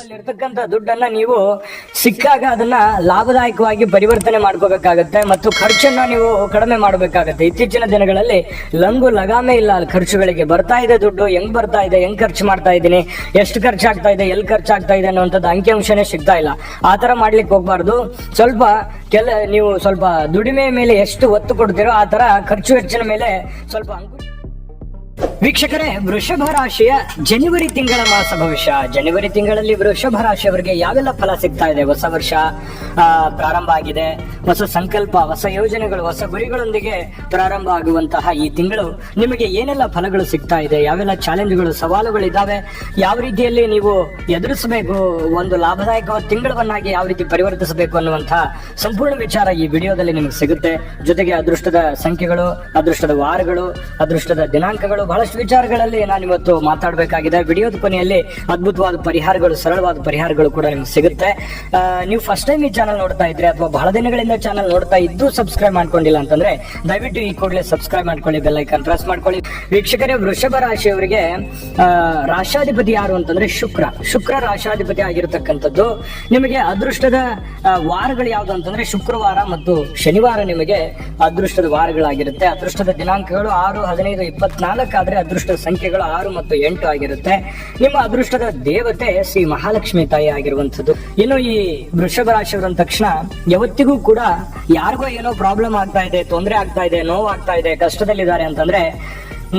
ಅಲ್ಲಿರ್ತಕ್ಕಂಥ ದುಡ್ಡನ್ನ ನೀವು ಸಿಕ್ಕಾಗ ಅದನ್ನ ಲಾಭದಾಯಕವಾಗಿ ಪರಿವರ್ತನೆ ಮಾಡ್ಕೋಬೇಕಾಗತ್ತೆ ಮತ್ತು ಖರ್ಚನ್ನ ನೀವು ಕಡಿಮೆ ಮಾಡಬೇಕಾಗತ್ತೆ. ಇತ್ತೀಚಿನ ದಿನಗಳಲ್ಲಿ ಲಂಗು ಲಗಾಮೆ ಇಲ್ಲ ಅಲ್ಲಿ ಖರ್ಚುಗಳಿಗೆ. ಬರ್ತಾ ಇದೆ ದುಡ್ಡು, ಹೆಂಗ್ ಬರ್ತಾ ಇದೆ, ಹೆಂಗ್ ಖರ್ಚು ಮಾಡ್ತಾ ಇದ್ದೀನಿ, ಎಷ್ಟು ಖರ್ಚಾಗ್ತಾ ಇದೆ ಎಲ್ಲಿ ಖರ್ಚಾಗ್ತಾ ಇದೆ ಅನ್ನುವಂಥದ್ದು ಅಂಕಿಅಂಶನೇ ಸಿಗ್ತಾ ಇಲ್ಲ. ಆ ಥರ ಮಾಡ್ಲಿಕ್ಕೆ ಹೋಗ್ಬಾರ್ದು. ಸ್ವಲ್ಪ ಕೆಲ, ನೀವು ಸ್ವಲ್ಪ ದುಡಿಮೆ ಮೇಲೆ ಎಷ್ಟು ಒತ್ತು ಕೊಡ್ತೀರೋ ಆ ಥರ ಖರ್ಚು ವೆಚ್ಚಿನ ಮೇಲೆ ಸ್ವಲ್ಪ ಅಂಕು ವೀಕ್ಷಕರೇ, ವೃಷಭ ರಾಶಿಯ ಜನವರಿ ತಿಂಗಳ ಮಾಸ ಭವಿಷ್ಯ. ಜನವರಿ ತಿಂಗಳಲ್ಲಿ ವೃಷಭ ರಾಶಿಯವರಿಗೆ ಯಾವೆಲ್ಲ ಫಲ ಸಿಗ್ತಾ ಇದೆ? ಹೊಸ ವರ್ಷ ಪ್ರಾರಂಭ ಆಗಿದೆ. ಹೊಸ ಸಂಕಲ್ಪ, ಹೊಸ ಯೋಜನೆಗಳು, ಹೊಸ ಗುರಿಗಳೊಂದಿಗೆ ಪ್ರಾರಂಭ ಆಗುವಂತಹ ಈ ತಿಂಗಳು ನಿಮಗೆ ಏನೆಲ್ಲ ಫಲಗಳು ಸಿಗ್ತಾ ಇದೆ? ಯಾವೆಲ್ಲ ಚಾಲೆಂಜ್ಗಳು ಸವಾಲುಗಳು ಇದ್ದಾವೆ ಯಾವ ರೀತಿಯಲ್ಲಿ ನೀವು ಎದುರಿಸಬೇಕು? ಒಂದು ಲಾಭದಾಯಕ ತಿಂಗಳವನ್ನಾಗಿ ಯಾವ ರೀತಿ ಪರಿವರ್ತಿಸಬೇಕು ಅನ್ನುವಂತಹ ಸಂಪೂರ್ಣ ವಿಚಾರ ಈ ವಿಡಿಯೋದಲ್ಲಿ ನಿಮಗೆ ಸಿಗುತ್ತೆ. ಜೊತೆಗೆ ಅದೃಷ್ಟದ ಸಂಖ್ಯೆಗಳು, ಅದೃಷ್ಟದ ವಾರಗಳು, ಅದೃಷ್ಟದ ದಿನಾಂಕಗಳು ಬಹಳಷ್ಟು ವಿಚಾರಗಳಲ್ಲಿ ನಾನು ಇವತ್ತು ಮಾತಾಡಬೇಕಾಗಿದೆ. ವಿಡಿಯೋದ ಕೊನೆಯಲ್ಲಿ ಅದ್ಭುತವಾದ ಪರಿಹಾರಗಳು, ಸರಳವಾದ ಪರಿಹಾರಗಳು ಕೂಡ ನಿಮ್ಗೆ ಸಿಗುತ್ತೆ. ನೀವು ಫಸ್ಟ್ ಟೈಮ್ ಈ ಚಾನಲ್ ನೋಡ್ತಾ ಇದ್ರೆ ಅಥವಾ ಬಹಳ ದಿನಗಳಿಂದ ಚಾನಲ್ ನೋಡ್ತಾ ಇದ್ದು ಸಬ್ಸ್ಕ್ರೈಬ್ ಮಾಡ್ಕೊಂಡಿಲ್ಲ ಅಂತಂದ್ರೆ ದಯವಿಟ್ಟು ಈ ಕೂಡಲೇ ಸಬ್ಸ್ಕ್ರೈಬ್ ಮಾಡ್ಕೊಳ್ಳಿ ಬೆಲ್ ಐಕಾನ್ ಪ್ರೆಸ್ ಮಾಡ್ಕೊಳ್ಳಿ. ವೀಕ್ಷಕರೇ, ವೃಷಭ ರಾಶಿಯವರಿಗೆ ರಾಷ್ಟ್ರಾಧಿಪತಿ ಯಾರು ಅಂತಂದ್ರೆ ಶುಕ್ರ. ಶುಕ್ರ ರಾಶಾಧಿಪತಿ ಆಗಿರತಕ್ಕಂಥದ್ದು. ನಿಮಗೆ ಅದೃಷ್ಟದ ವಾರಗಳು ಯಾವುದು ಅಂತಂದ್ರೆ ಶುಕ್ರವಾರ ಮತ್ತು ಶನಿವಾರ ನಿಮಗೆ ಅದೃಷ್ಟದ ವಾರಗಳಾಗಿರುತ್ತೆ. ಅದೃಷ್ಟದ ದಿನಾಂಕಗಳು ಆರು, ಹದಿನೈದು, ಇಪ್ಪತ್ನಾಲ್ಕು ಆದ್ರೆ ಅದೃಷ್ಟದ ಸಂಖ್ಯೆಗಳು ಆರು ಮತ್ತು ಎಂಟು ಆಗಿರುತ್ತೆ. ನಿಮ್ಮ ಅದೃಷ್ಟದ ದೇವತೆ ಶ್ರೀ ಮಹಾಲಕ್ಷ್ಮಿ ತಾಯಿ ಆಗಿರುವಂಥದ್ದು. ಇನ್ನು ಈ ವೃಷಭ ರಾಶಿಯವರು ತಕ್ಷಣ ಯಾವತ್ತಿಗೂ ಕೂಡ ಯಾರಿಗೋ ಏನೋ ಪ್ರಾಬ್ಲಮ್ ಆಗ್ತಾ ಇದೆ, ತೊಂದರೆ ಆಗ್ತಾ ಇದೆ ನೋವಾಗ್ತಾ ಇದೆ, ಕಷ್ಟದಲ್ಲಿದ್ದಾರೆ ಅಂತಂದ್ರೆ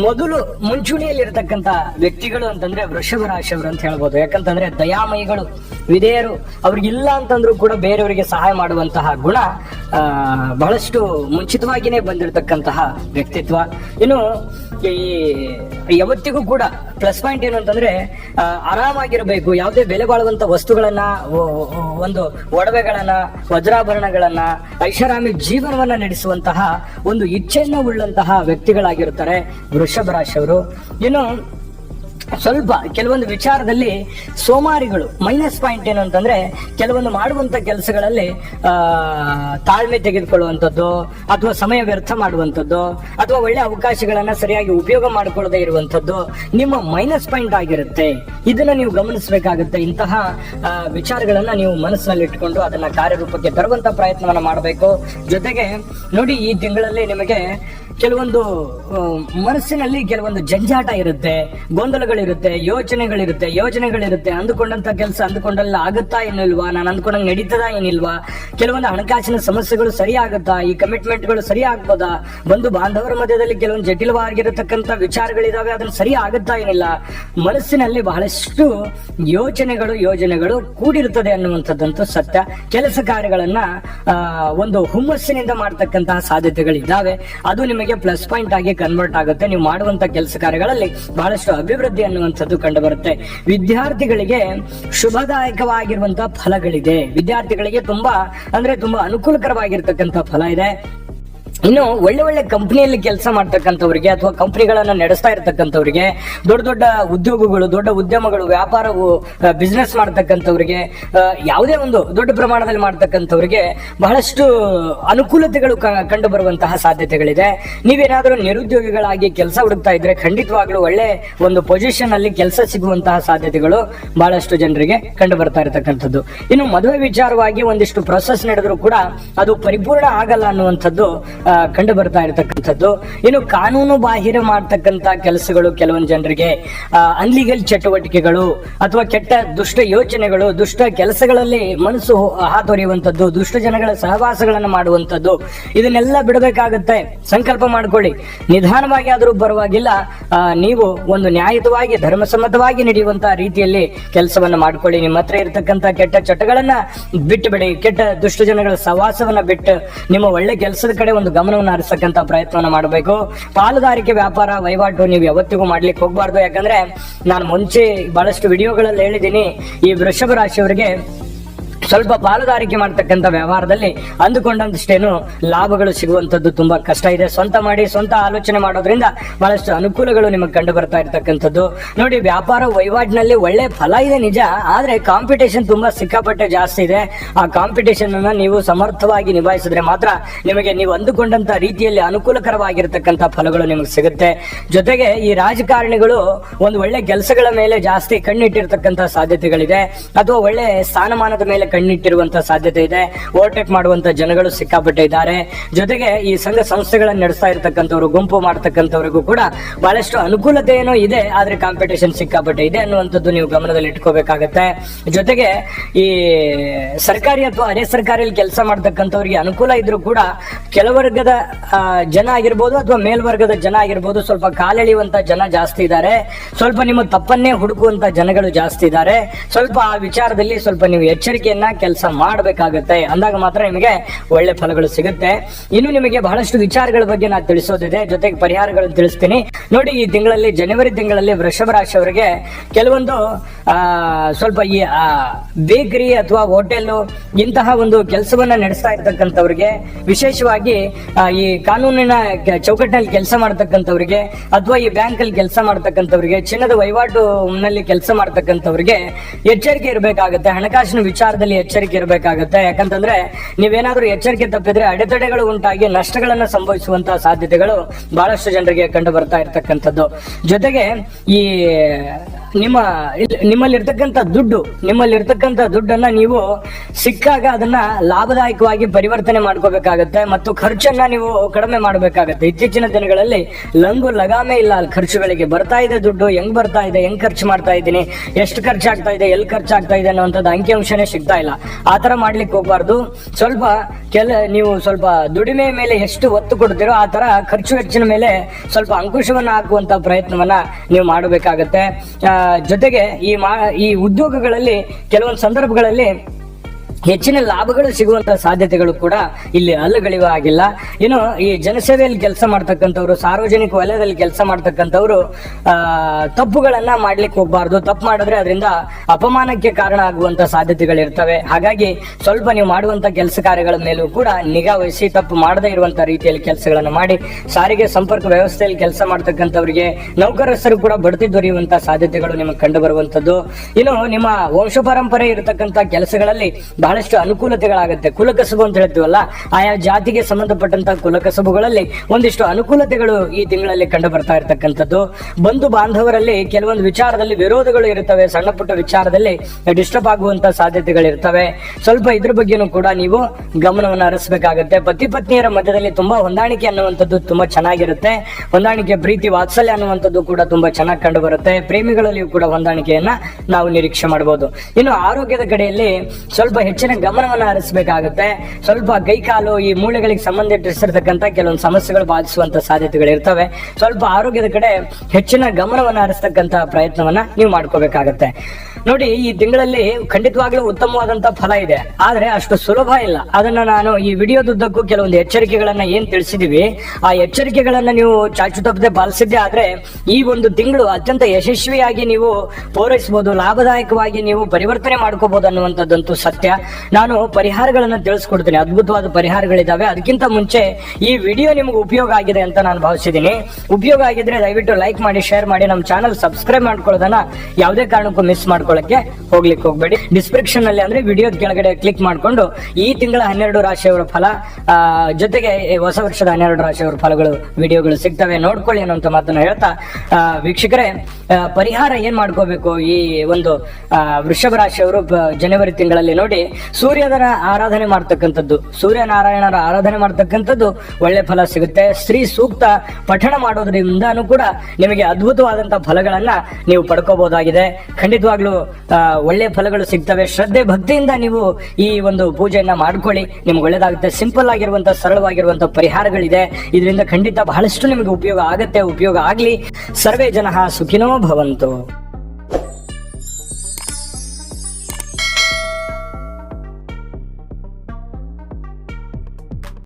ಮೊದಲು ಮುಂಚೂಣಿಯಲ್ಲಿರ್ತಕ್ಕಂಥ ವ್ಯಕ್ತಿಗಳು ಅಂತಂದ್ರೆ ವೃಷಭ ರಾಶಿಯವರು ಅಂತ ಹೇಳ್ಬೋದು. ಯಾಕಂತಂದ್ರೆ ದಯಾಮಯಿಗಳು, ವಿಧೇಯರು, ಅವ್ರಿಗಿಲ್ಲ ಅಂತಂದ್ರೂ ಕೂಡ ಬೇರೆಯವರಿಗೆ ಸಹಾಯ ಮಾಡುವಂತಹ ಗುಣ ಬಹಳಷ್ಟು ಮುಂಚಿತವಾಗಿನೇ ಬಂದಿರತಕ್ಕಂತಹ ವ್ಯಕ್ತಿತ್ವ. ಇನ್ನು ಈ ಯಾವತ್ತಿಗೂ ಕೂಡ ಪ್ಲಸ್ ಪಾಯಿಂಟ್ ಏನು ಅಂತಂದ್ರೆ ಆರಾಮಾಗಿರಬೇಕು. ಯಾವುದೇ ಬೆಲೆ ಬಾಳುವಂತ ವಸ್ತುಗಳನ್ನ ಒಂದು ಒಡವೆಗಳನ್ನ, ವಜ್ರಾಭರಣಗಳನ್ನ, ಐಷಾರಾಮಿ ಜೀವನವನ್ನ ನಡೆಸುವಂತಹ ಒಂದು ಇಚ್ಛೆಯನ್ನ ಉಳ್ಳಂತಹ ವ್ಯಕ್ತಿಗಳಾಗಿರುತ್ತಾರೆ ವೃಷಭ ರಾಶಿಯವರು ಇನ್ನು ಸ್ವಲ್ಪ ಕೆಲವೊಂದು ವಿಚಾರದಲ್ಲಿ ಸೋಮಾರಿಗಳು ಮೈನಸ್ ಪಾಯಿಂಟ್ ಏನು ಅಂತಂದ್ರೆ ಕೆಲವೊಂದು ಮಾಡುವಂತ ಕೆಲಸಗಳಲ್ಲಿ, ಆ, ತಾಳ್ಮೆ ತೆಗೆದುಕೊಳ್ಳುವಂಥದ್ದು, ಅಥವಾ ಸಮಯ ವ್ಯರ್ಥ ಮಾಡುವಂಥದ್ದು, ಅಥವಾ ಒಳ್ಳೆ ಅವಕಾಶಗಳನ್ನ ಸರಿಯಾಗಿ ಉಪಯೋಗ ಮಾಡಿಕೊಳ್ಳದೆ ಇರುವಂಥದ್ದು ನಿಮ್ಮ ಮೈನಸ್ ಪಾಯಿಂಟ್ ಆಗಿರುತ್ತೆ. ಇದನ್ನ ನೀವು ಗಮನಿಸಬೇಕಾಗುತ್ತೆ. ಇಂತಹ ವಿಚಾರಗಳನ್ನ ನೀವು ಮನಸ್ಸಿನಲ್ಲಿ ಇಟ್ಕೊಂಡು ಅದನ್ನ ಕಾರ್ಯರೂಪಕ್ಕೆ ತರುವಂತ ಪ್ರಯತ್ನವನ್ನ ಮಾಡಬೇಕು. ಜೊತೆಗೆ ನೋಡಿ, ಈ ತಿಂಗಳಲ್ಲಿ ನಿಮಗೆ ಕೆಲವೊಂದು ಮನಸ್ಸಿನಲ್ಲಿ ಕೆಲವೊಂದು ಜಂಜಾಟ ಇರುತ್ತೆ. ಗೊಂದಲಗಳಿರುತ್ತೆ. ಯೋಚನೆಗಳಿರುತ್ತೆ, ಯೋಜನೆಗಳಿರುತ್ತೆ. ಅಂದುಕೊಂಡಂತ ಕೆಲಸ ಅಂದುಕೊಂಡಲ್ಲ ಆಗುತ್ತಾ ಏನಿಲ್ವಾ? ನಾನು ಅಂದ್ಕೊಂಡಂಗೆ ನಡೀತದಾ ಏನಿಲ್ವಾ? ಕೆಲವೊಂದು ಹಣಕಾಸಿನ ಸಮಸ್ಯೆಗಳು ಸರಿ ಆಗುತ್ತಾ ಈ ಕಮಿಟ್ಮೆಂಟ್ಗಳು ಸರಿ ಆಗ್ಬೋದಾ ಬಂಧು ಬಾಂಧವರ ಮಧ್ಯದಲ್ಲಿ ಕೆಲವೊಂದು ಜಟಿಲವಾಗಿರತಕ್ಕಂತ ವಿಚಾರಗಳಿದಾವೆ, ಅದನ್ನ ಸರಿ ಆಗುತ್ತಾ ಏನಿಲ್ಲ? ಮನಸ್ಸಿನಲ್ಲಿ ಬಹಳಷ್ಟು ಯೋಚನೆಗಳು, ಯೋಜನೆಗಳು ಕೂಡಿರುತ್ತದೆ ಅನ್ನುವಂಥದ್ದಂತೂ ಸತ್ಯ. ಕೆಲಸ ಕಾರ್ಯಗಳನ್ನ ಒಂದು ಹುಮ್ಮಸ್ಸಿನಿಂದ ಮಾಡ್ತಕ್ಕಂತಹ ಸಾಧ್ಯತೆಗಳಿದ್ದಾವೆ. ಅದು ನಿಮಗೆ ಪ್ಲಸ್ ಪಾಯಿಂಟ್ ಆಗಿ ಕನ್ವರ್ಟ್ ಆಗುತ್ತೆ. ನೀವು ಮಾಡುವಂತ ಕೆಲಸ ಕಾರ್ಯಗಳಲ್ಲಿ ಬಹಳಷ್ಟು ಅಭಿವೃದ್ಧಿ ಅನ್ನುವಂಥದ್ದು ಕಂಡು ಬರುತ್ತೆ ವಿದ್ಯಾರ್ಥಿಗಳಿಗೆ ಶುಭದಾಯಕವಾಗಿರುವಂತಹ ಫಲಗಳಿದೆ. ವಿದ್ಯಾರ್ಥಿಗಳಿಗೆ ತುಂಬಾ ಅಂದ್ರೆ ತುಂಬಾ ಅನುಕೂಲಕರವಾಗಿರ್ತಕ್ಕಂಥ ಫಲ ಇದೆ. ಇನ್ನು ಒಳ್ಳೆ ಒಳ್ಳೆ ಕಂಪನಿಯಲ್ಲಿ ಕೆಲಸ ಮಾಡ್ತಕ್ಕಂಥವ್ರಿಗೆ ಅಥವಾ ಕಂಪ್ನಿಗಳನ್ನ ನಡೆಸ್ತಾ ಇರ್ತಕ್ಕಂಥವ್ರಿಗೆ, ದೊಡ್ಡ ದೊಡ್ಡ ಉದ್ಯೋಗಗಳು, ದೊಡ್ಡ ಉದ್ಯಮಗಳು, ವ್ಯಾಪಾರವು ಬಿಸ್ನೆಸ್ ಮಾಡ್ತಕ್ಕಂಥವ್ರಿಗೆ ಯಾವುದೇ ಒಂದು ದೊಡ್ಡ ಪ್ರಮಾಣದಲ್ಲಿ ಮಾಡ್ತಕ್ಕಂಥವ್ರಿಗೆ ಬಹಳಷ್ಟು ಅನುಕೂಲತೆಗಳು ಕಂಡು ಬರುವಂತಹ ಸಾಧ್ಯತೆಗಳಿದೆ. ನೀವೇನಾದರೂ ನಿರುದ್ಯೋಗಿಗಳಾಗಿ ಕೆಲಸ ಹುಡುಕ್ತಾ ಇದ್ರೆ ಖಂಡಿತವಾಗ್ಲೂ ಒಳ್ಳೆ ಒಂದು ಪೊಸಿಷನ್ ಅಲ್ಲಿ ಕೆಲಸ ಸಿಗುವಂತಹ ಸಾಧ್ಯತೆಗಳು ಬಹಳಷ್ಟು ಜನರಿಗೆ ಕಂಡು ಬರ್ತಾ ಇರತಕ್ಕಂಥದ್ದು. ಇನ್ನು ಮದುವೆ ವಿಚಾರವಾಗಿ ಒಂದಿಷ್ಟು ಪ್ರೊಸೆಸ್ ನಡೆದರೂ ಕೂಡ ಅದು ಪರಿಪೂರ್ಣ ಆಗಲ್ಲ ಅನ್ನುವಂಥದ್ದು ಕಂಡು ಬರ್ತಾ ಇರತಕ್ಕಂಥದ್ದು. ಇನ್ನು ಕಾನೂನು ಬಾಹಿರ ಮಾಡ್ತಕ್ಕಂಥ ಕೆಲಸಗಳು ಕೆಲವೊಂದು ಜನರಿಗೆ ಅನ್ಲೀಗಲ್ ಚಟುವಟಿಕೆಗಳು ಅಥವಾ ಕೆಟ್ಟ ದುಷ್ಟ ಯೋಚನೆಗಳು, ದುಷ್ಟ ಕೆಲಸಗಳಲ್ಲಿ ಮನಸ್ಸು ಹಾತೊರೆಯುವಂಥದ್ದು, ದುಷ್ಟ ಜನಗಳ ಸಹವಾಸಗಳನ್ನು ಮಾಡುವಂಥದ್ದು, ಇದನ್ನೆಲ್ಲ ಬಿಡಬೇಕಾಗುತ್ತೆ. ಸಂಕಲ್ಪ ಮಾಡಿಕೊಳ್ಳಿ. ನಿಧಾನವಾಗಿ ಆದರೂ ಪರವಾಗಿಲ್ಲ ನೀವು ಒಂದು ನ್ಯಾಯಯುತವಾಗಿ, ಧರ್ಮಸಮ್ಮತವಾಗಿ ನಡೆಯುವಂತಹ ರೀತಿಯಲ್ಲಿ ಕೆಲಸವನ್ನು ಮಾಡ್ಕೊಳ್ಳಿ. ನಿಮ್ಮ ಹತ್ರ ಇರತಕ್ಕಂತ ಕೆಟ್ಟ ಚಟಗಳನ್ನ ಬಿಟ್ಟು ಬಿಡಿ. ಕೆಟ್ಟ ದುಷ್ಟ ಜನಗಳ ಸಹವಾಸವನ್ನ ಬಿಟ್ಟು ನಿಮ್ಮ ಒಳ್ಳೆ ಕೆಲಸದ ಕಡೆ ಒಂದು ಗಮನವನ್ನು ಹರಿಸತಕ್ಕಂತ ಪ್ರಯತ್ನವನ್ನು ಮಾಡಬೇಕು. ಪಾಲುದಾರಿಕೆ ವ್ಯಾಪಾರ, ವಹಿವಾಟು ನೀವು ಯಾವತ್ತಿಗೂ ಮಾಡ್ಲಿಕ್ಕೆ ಹೋಗ್ಬಾರ್ದು. ಯಾಕಂದ್ರೆ ನಾನು ಮುಂಚೆ ಬಹಳಷ್ಟು ವಿಡಿಯೋಗಳಲ್ಲಿ ಹೇಳಿದ್ದೀನಿ, ಈ ವೃಷಭ ರಾಶಿಯವರಿಗೆ ಸ್ವಲ್ಪ ಪಾಲುದಾರಿಕೆ ಮಾಡ್ತಕ್ಕಂಥ ವ್ಯವಹಾರದಲ್ಲಿ ಅಂದುಕೊಂಡಂತಷ್ಟೇನು ಲಾಭಗಳು ಸಿಗುವಂತದ್ದು ತುಂಬಾ ಕಷ್ಟ ಇದೆ. ಸ್ವಂತ ಮಾಡಿ, ಸ್ವಂತ ಆಲೋಚನೆ ಮಾಡೋದ್ರಿಂದ ಬಹಳಷ್ಟು ಅನುಕೂಲಗಳು ನಿಮಗೆ ಕಂಡು ಬರ್ತಾ ಇರ್ತಕ್ಕಂಥದ್ದು. ನೋಡಿ, ವ್ಯಾಪಾರ ವಹಿವಾಟಿನಲ್ಲಿ ಒಳ್ಳೆ ಫಲ ಇದೆ ನಿಜ, ಆದ್ರೆ ಕಾಂಪಿಟೇಷನ್ ತುಂಬಾ ಸಿಕ್ಕಾಪಟ್ಟೆ ಜಾಸ್ತಿ ಇದೆ. ಆ ಕಾಂಪಿಟೇಷನ್ ಅನ್ನ ನೀವು ಸಮರ್ಥವಾಗಿ ನಿಭಾಯಿಸಿದ್ರೆ ಮಾತ್ರ ನಿಮಗೆ ನೀವು ಅಂದುಕೊಂಡಂತ ರೀತಿಯಲ್ಲಿ ಅನುಕೂಲಕರವಾಗಿರ್ತಕ್ಕಂಥ ಫಲಗಳು ನಿಮಗೆ ಸಿಗುತ್ತೆ. ಜೊತೆಗೆ ಈ ರಾಜಕಾರಣಿಗಳು ಒಂದು ಒಳ್ಳೆ ಕೆಲಸಗಳ ಮೇಲೆ ಜಾಸ್ತಿ ಕಣ್ಣಿಟ್ಟಿರ್ತಕ್ಕಂಥ ಸಾಧ್ಯತೆಗಳಿದೆ. ಅಥವಾ ಒಳ್ಳೆ ಸ್ಥಾನಮಾನದ ಮೇಲೆ ಕಣ್ಣಿಟ್ಟಿರುವಂತ ಸಾಧ್ಯತೆ ಇದೆ. ಓವರ್ಟೇಕ್ ಮಾಡುವಂತ ಜನಗಳು ಸಿಕ್ಕಾಪಟ್ಟೆ ಇದ್ದಾರೆ ಜೊತೆಗೆ ಈ ಸಂಘ ಸಂಸ್ಥೆಗಳನ್ನು ನಡೆಸ್ತಾ ಇರತಕ್ಕಂಥವ್ರು, ಗುಂಪು ಮಾಡ್ತಕ್ಕಂಥವ್ರಿಗೂ ಕೂಡ ಬಹಳಷ್ಟು ಅನುಕೂಲತೆ ಏನೋ ಇದೆ. ಆದ್ರೆ ಕಾಂಪಿಟೇಷನ್ ಸಿಕ್ಕಾಪಟ್ಟೆ ಇದೆ ಅನ್ನುವಂಥದ್ದು ನೀವು ಗಮನದಲ್ಲಿ ಇಟ್ಕೋಬೇಕಾಗತ್ತೆ. ಜೊತೆಗೆ ಈ ಸರ್ಕಾರಿ ಅಥವಾ ಅರೆ ಸರ್ಕಾರಿಯಲ್ಲಿ ಕೆಲಸ ಮಾಡ್ತಕ್ಕಂಥವ್ರಿಗೆ ಅನುಕೂಲ ಇದ್ರೂ ಕೂಡ ಕೆಲವರ್ಗದ ಜನ ಆಗಿರ್ಬೋದು ಅಥವಾ ಮೇಲ್ವರ್ಗದ ಜನ ಆಗಿರ್ಬೋದು ಸ್ವಲ್ಪ ಕಾಲೆಳೆಯುವಂತ ಜನ ಜಾಸ್ತಿ ಇದ್ದಾರೆ. ಸ್ವಲ್ಪ ನಿಮ್ಮ ತಪ್ಪನ್ನೇ ಹುಡುಕುವಂತ ಜನಗಳು ಜಾಸ್ತಿ ಇದ್ದಾರೆ. ಸ್ವಲ್ಪ ಆ ವಿಚಾರದಲ್ಲಿ ಸ್ವಲ್ಪ ನೀವು ಎಚ್ಚರಿಕೆಯನ್ನ ಕೆಲಸ ಮಾಡಬೇಕಾಗುತ್ತೆ. ಅಂದಾಗ ಮಾತ್ರ ನಿಮಗೆ ಒಳ್ಳೆ ಫಲಗಳು ಸಿಗುತ್ತೆ. ಇನ್ನು ನಿಮಗೆ ಬಹಳಷ್ಟು ವಿಚಾರಗಳ ಬಗ್ಗೆ ನಾನು ತಿಳಿಸೋದಿದೆ. ಜೊತೆಗೆ ಪರಿಹಾರಗಳನ್ನು ತಿಳಿಸ್ತೀನಿ. ನೋಡಿ ಈ ತಿಂಗಳಲ್ಲಿ ಜನವರಿ ತಿಂಗಳಲ್ಲಿ ವೃಷಭ ರಾಶಿಯವರಿಗೆ ಕೆಲವೊಂದು ಆ, ಸ್ವಲ್ಪ ಈ ಬೇಕರಿ ಅಥವಾ ಹೋಟೆಲ್ ಇಂತಹ ಒಂದು ಕೆಲಸವನ್ನ ನಡೆಸ್ತಾ ಇರ್ತಕ್ಕಂಥವ್ರಿಗೆ ವಿಶೇಷವಾಗಿ ಈ ಕಾನೂನಿನ ಚೌಕಟ್ಟಿನಲ್ಲಿ ಕೆಲಸ ಮಾಡ್ತಕ್ಕಂಥವ್ರಿಗೆ ಅಥವಾ ಈ ಬ್ಯಾಂಕ್ ಅಲ್ಲಿ ಕೆಲಸ ಮಾಡ್ತಕ್ಕಂಥವ್ರಿಗೆ ಚಿನ್ನದ ವಹಿವಾಟುನಲ್ಲಿ ಕೆಲಸ ಮಾಡ್ತಕ್ಕಂಥವ್ರಿಗೆ ಎಚ್ಚರಿಕೆ ಇರಬೇಕಾಗುತ್ತೆ. ಹಣಕಾಸಿನ ವಿಚಾರದಲ್ಲಿ ಎಚ್ಚರಿಕೆ ಇರಬೇಕಾಗುತ್ತೆ. ಯಾಕಂತಂದ್ರೆ ನೀವೇನಾದ್ರೂ ಎಚ್ಚರಿಕೆ ತಪ್ಪಿದ್ರೆ ಅಡೆತಡೆಗಳು ಉಂಟಾಗಿ ನಷ್ಟಗಳನ್ನ ಸಂಭವಿಸುವಂತಹ ಸಾಧ್ಯತೆಗಳು ಬಹಳಷ್ಟು ಜನರಿಗೆ ಕಂಡು ಬರ್ತಾ ಇರ್ತಕ್ಕಂಥದ್ದು. ಜೊತೆಗೆ ಈ ನಿಮ್ಮ ನಿಮ್ಮಲ್ಲಿ ನಿಮ್ಮಲ್ಲಿರ್ತಕ್ಕಂಥ ದುಡ್ಡು, ನಿಮ್ಮಲ್ಲಿರ್ತಕ್ಕಂಥ ದುಡ್ಡನ್ನ ನೀವು ಸಿಕ್ಕಾಗ ಅದನ್ನ ಲಾಭದಾಯಕವಾಗಿ ಪರಿವರ್ತನೆ ಮಾಡ್ಕೋಬೇಕಾಗತ್ತೆ ಮತ್ತು ಖರ್ಚನ್ನ ನೀವು ಕಡಿಮೆ ಮಾಡಬೇಕಾಗತ್ತೆ. ಇತ್ತೀಚಿನ ದಿನಗಳಲ್ಲಿ ಲಂಗು ಲಗಾಮೆ ಇಲ್ಲ, ಅಲ್ಲಿ ಖರ್ಚುಗಳಿಗೆ ಬರ್ತಾ ಇದೆ ದುಡ್ಡು, ಹೆಂಗ್ ಬರ್ತಾ ಇದೆ, ಹೆಂಗ್ ಖರ್ಚು ಮಾಡ್ತಾ ಇದ್ದೀನಿ, ಎಷ್ಟು ಖರ್ಚಾಗ್ತಾ ಇದೆ ಎಲ್ಲಿ ಖರ್ಚಾಗ್ತಾ ಇದೆ ಅನ್ನುವಂಥದ್ದು ಅಂಕಿಅಂಶನೇ ಸಿಗ್ತಾ ಇಲ್ಲ. ಆ ಥರ ಮಾಡ್ಲಿಕ್ಕೆ ಹೋಗ್ಬಾರ್ದು. ಸ್ವಲ್ಪ ಕೆಲ, ನೀವು ಸ್ವಲ್ಪ ದುಡಿಮೆ ಮೇಲೆ ಎಷ್ಟು ಒತ್ತು ಕೊಡ್ತೀರೋ ಆ ಥರ ಖರ್ಚು ವೆಚ್ಚಿನ ಮೇಲೆ ಸ್ವಲ್ಪ ಅಂಕುಶವನ್ನ ಹಾಕುವಂತ ಪ್ರಯತ್ನವನ್ನ ನೀವು ಮಾಡಬೇಕಾಗತ್ತೆ. ಜೊತೆಗೆ ಈ ಮಾ ಈ ಉದ್ಯೋಗಗಳಲ್ಲಿ ಕೆಲವೊಂದು ಸಂದರ್ಭಗಳಲ್ಲಿ ಹೆಚ್ಚಿನ ಲಾಭಗಳು ಸಿಗುವಂತ ಸಾಧ್ಯತೆಗಳು ಕೂಡ ಇಲ್ಲಿ ಅಲ್ಲಗಳಿವ ಆಗಿಲ್ಲ ಇನ್ನು ಈ ಜನಸೇವೆಯಲ್ಲಿ ಕೆಲಸ ಮಾಡ್ತಕ್ಕಂಥವ್ರು, ಸಾರ್ವಜನಿಕ ವಲಯದಲ್ಲಿ ಕೆಲಸ ಮಾಡ್ತಕ್ಕಂಥವ್ರು ತಪ್ಪುಗಳನ್ನ ಮಾಡ್ಲಿಕ್ಕೆ ಹೋಗ್ಬಾರ್ದು. ತಪ್ಪು ಮಾಡಿದ್ರೆ ಅದರಿಂದ ಅಪಮಾನಕ್ಕೆ ಕಾರಣ ಆಗುವಂತ ಸಾಧ್ಯತೆಗಳಿರ್ತವೆ. ಹಾಗಾಗಿ ಸ್ವಲ್ಪ ನೀವು ಮಾಡುವಂತ ಕೆಲಸ ಕಾರ್ಯಗಳ ಮೇಲೂ ಕೂಡ ನಿಗಾ ವಹಿಸಿ ತಪ್ಪು ಮಾಡದೇ ಇರುವಂತ ರೀತಿಯಲ್ಲಿ ಕೆಲಸಗಳನ್ನು ಮಾಡಿ, ಸಾರಿಗೆ ಸಂಪರ್ಕ ವ್ಯವಸ್ಥೆಯಲ್ಲಿ ಕೆಲಸ ಮಾಡ್ತಕ್ಕಂಥವ್ರಿಗೆ ನೌಕರಸ್ಥರು ಕೂಡ ಬಡ್ತಿ ದೊರೆಯುವಂತ ಸಾಧ್ಯತೆಗಳು ನಿಮಗೆ ಕಂಡು ಬರುವಂತದ್ದು ಇನ್ನು ನಿಮ್ಮ ವಂಶ ಪರಂಪರೆ ಇರತಕ್ಕಂತ ಕೆಲಸಗಳಲ್ಲಿ ಬಹಳಷ್ಟು ಅನುಕೂಲತೆಗಳಾಗುತ್ತೆ. ಕುಲಕಸಬು ಅಂತ ಹೇಳ್ತೀವಲ್ಲ, ಆಯಾ ಜಾತಿಗೆ ಸಂಬಂಧಪಟ್ಟಂತಹ ಕುಲಕಸಬುಗಳಲ್ಲಿ ಒಂದಿಷ್ಟು ಅನುಕೂಲತೆಗಳು ಈ ತಿಂಗಳಲ್ಲಿ ಕಂಡು ಬರ್ತಾ ಇರತಕ್ಕಂಥದ್ದು. ಬಂಧು ಬಾಂಧವರಲ್ಲಿ ಕೆಲವೊಂದು ವಿಚಾರದಲ್ಲಿ ವಿರೋಧಗಳು ಇರುತ್ತವೆ. ಸಣ್ಣ ಪುಟ್ಟ ವಿಚಾರದಲ್ಲಿ ಡಿಸ್ಟರ್ಬ್ ಆಗುವಂತ ಸಾಧ್ಯತೆಗಳಿರ್ತವೆ ಸ್ವಲ್ಪ ಇದ್ರ ಬಗ್ಗೆನೂ ಕೂಡ ನೀವು ಗಮನವನ್ನು ಹರಿಸಬೇಕಾಗತ್ತೆ. ಪತಿ ಪತ್ನಿಯರ ಮಧ್ಯದಲ್ಲಿ ತುಂಬಾ ಹೊಂದಾಣಿಕೆ ಅನ್ನುವಂಥದ್ದು ತುಂಬಾ ಚೆನ್ನಾಗಿರುತ್ತೆ. ಹೊಂದಾಣಿಕೆ, ಪ್ರೀತಿ, ವಾತ್ಸಲ್ಯ ಅನ್ನುವಂಥದ್ದು ಕೂಡ ತುಂಬಾ ಚೆನ್ನಾಗಿ ಕಂಡು ಬರುತ್ತೆ ಪ್ರೇಮಿಗಳಲ್ಲಿಯೂ ಕೂಡ ಹೊಂದಾಣಿಕೆಯನ್ನ ನಾವು ನಿರೀಕ್ಷೆ ಮಾಡಬಹುದು ಇನ್ನು ಆರೋಗ್ಯದ ಕಡೆಯಲ್ಲಿ ಸ್ವಲ್ಪ ಹೆಚ್ಚಿನ ಗಮನವನ್ನು ಹರಿಸಬೇಕಾಗುತ್ತೆ. ಸ್ವಲ್ಪ ಕೈಕಾಲು ಈ ಮೂಳೆಗಳಿಗೆ ಸಂಬಂಧಿಸಿರ್ತಕ್ಕಂಥ ಕೆಲವೊಂದು ಸಮಸ್ಯೆಗಳು ಬಾಧಿಸುವಂತ ಸಾಧ್ಯತೆಗಳು ಇರ್ತವೆ. ಸ್ವಲ್ಪ ಆರೋಗ್ಯದ ಕಡೆ ಹೆಚ್ಚಿನ ಗಮನವನ್ನು ಹರಿಸ್ತಕ್ಕಂತ ಪ್ರಯತ್ನವನ್ನ ನೀವು ಮಾಡ್ಕೋಬೇಕಾಗತ್ತೆ. ನೋಡಿ, ಈ ತಿಂಗಳಲ್ಲಿ ಖಂಡಿತವಾಗ್ಲೂ ಉತ್ತಮವಾದಂತ ಫಲ ಇದೆ. ಆದ್ರೆ ಅಷ್ಟು ಸುಲಭ ಇಲ್ಲ. ಅದನ್ನ ನಾನು ಈ ವಿಡಿಯೋದುದ್ದಕ್ಕೂ ಕೆಲವೊಂದು ಎಚ್ಚರಿಕೆಗಳನ್ನ ಏನ್ ತಿಳಿಸಿದೀವಿ, ಆ ಎಚ್ಚರಿಕೆಗಳನ್ನ ನೀವು ಚಾಚು ತಪ್ಪದೆ ಪಾಲಿಸಿದ್ದೆ ಆದ್ರೆ ಈ ಒಂದು ತಿಂಗಳು ಅತ್ಯಂತ ಯಶಸ್ವಿಯಾಗಿ ನೀವು ಪೂರೈಸಬಹುದು ಲಾಭದಾಯಕವಾಗಿ ನೀವು ಪರಿವರ್ತನೆ ಮಾಡ್ಕೋಬಹುದು ಅನ್ನುವಂಥದ್ದಂತೂ ಸತ್ಯ. ನಾನು ಪರಿಹಾರಗಳನ್ನು ತಿಳಿಸ್ಕೊಡ್ತೀನಿ. ಅದ್ಭುತವಾದ ಪರಿಹಾರಗಳಿದ್ದಾವೆ ಅದಕ್ಕಿಂತ ಮುಂಚೆ ಈ ವಿಡಿಯೋ ನಿಮ್ಗೆ ಉಪಯೋಗ ಆಗಿದೆ ಅಂತ ನಾನು ಭಾವಿಸಿದ್ದೀನಿ. ಉಪಯೋಗ ಆಗಿದ್ರೆ ದಯವಿಟ್ಟು ಲೈಕ್ ಮಾಡಿ, ಶೇರ್ ಮಾಡಿ, ನಮ್ಮ ಚಾನಲ್ ಸಬ್ಸ್ಕ್ರೈಬ್ ಮಾಡ್ಕೊಳ್ಳೋದನ್ನ ಯಾವುದೇ ಕಾರಣಕ್ಕೂ ಮಿಸ್ ಮಾಡ್ಕೊಳ್ಳಕ್ಕೆ ಹೋಗ್ಲಿಕ್ಕೆ ಹೋಗ್ಬೇಡಿ. ಡಿಸ್ಕ್ರಿಪ್ಷನ್ ಅಲ್ಲಿ ಅಂದ್ರೆ ವಿಡಿಯೋದ ಕೆಳಗಡೆ ಕ್ಲಿಕ್ ಮಾಡ್ಕೊಂಡು ಈ ತಿಂಗಳ ಹನ್ನೆರಡು ರಾಶಿಯವರ ಫಲ ಜೊತೆಗೆ ಹೊಸ ವರ್ಷದ ಹನ್ನೆರಡು ರಾಶಿಯವರ ಫಲಗಳು, ವಿಡಿಯೋಗಳು ಸಿಗ್ತವೆ. ನೋಡ್ಕೊಳ್ಳಿ ಅನ್ನುವಂತ ಮಾತನ್ನ ಹೇಳ್ತಾ ವೀಕ್ಷಕರೇ ಪರಿಹಾರ ಏನ್ ಮಾಡ್ಕೋಬೇಕು? ಈ ಒಂದು ವೃಷಭ ರಾಶಿಯವರು ಜನವರಿ ತಿಂಗಳಲ್ಲಿ ನೋಡಿ ಸೂರ್ಯನ ಆರಾಧನೆ ಮಾಡ್ತಕ್ಕಂಥದ್ದು, ಸೂರ್ಯನಾರಾಯಣರ ಆರಾಧನೆ ಮಾಡ್ತಕ್ಕಂಥದ್ದು ಒಳ್ಳೆ ಫಲ ಸಿಗುತ್ತೆ. ಶ್ರೀ ಸೂಕ್ತ ಪಠಣ ಮಾಡೋದ್ರಿಂದನೂ ಕೂಡ ನಿಮಗೆ ಅದ್ಭುತವಾದಂತಹ ಫಲಗಳನ್ನ ನೀವು ಪಡ್ಕೋಬಹುದಾಗಿದೆ ಖಂಡಿತವಾಗ್ಲೂ ಒಳ್ಳೆ ಫಲಗಳು ಸಿಗ್ತವೆ. ಶ್ರದ್ಧೆ, ಭಕ್ತಿಯಿಂದ ನೀವು ಈ ಒಂದು ಪೂಜೆಯನ್ನ ಮಾಡ್ಕೊಳ್ಳಿ. ನಿಮ್ಗೆ ಒಳ್ಳೇದಾಗುತ್ತೆ. ಸಿಂಪಲ್ ಆಗಿರುವಂತಹ ಸರಳವಾಗಿರುವಂತಹ ಪರಿಹಾರಗಳಿದೆ. ಇದರಿಂದ ಖಂಡಿತ ಬಹಳಷ್ಟು ನಿಮಗೆ ಉಪಯೋಗ ಆಗತ್ತೆ. ಉಪಯೋಗ ಆಗ್ಲಿ. ಸರ್ವೇ ಜನ ಸುಖಿನೋ ಭವಂತು.